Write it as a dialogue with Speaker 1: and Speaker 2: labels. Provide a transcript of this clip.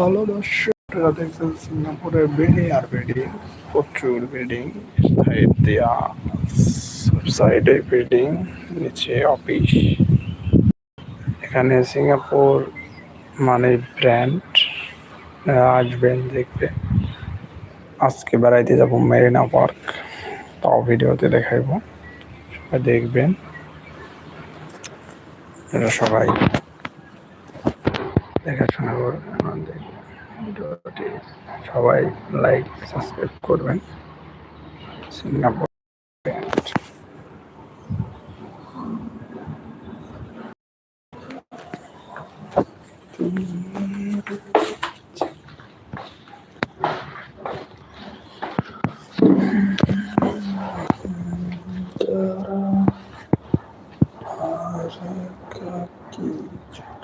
Speaker 1: Hello দর্শক দেখছেন সিঙ্গাপুরের বিল্ডিং আর বিল্ডিং, প্রচুর বিল্ডিং সাইড দেয়া সাইডে বিল্ডিং, নিচে অফিস। এখানে সিঙ্গাপুর মানে ব্র্যান্ড আসবেন দেখবে আজকে বেড়াইতে যাব মেরিনা পার্ক, তাও ভিডিওতে দেখাইব। সবাই দেখবেন। এটা সবাই দেখাশোনা করবেন আমাদের ভিডিওটি সবাই লাইক সাবস্ক্রাইব করবেন সিঙ্গাপুর Thank you.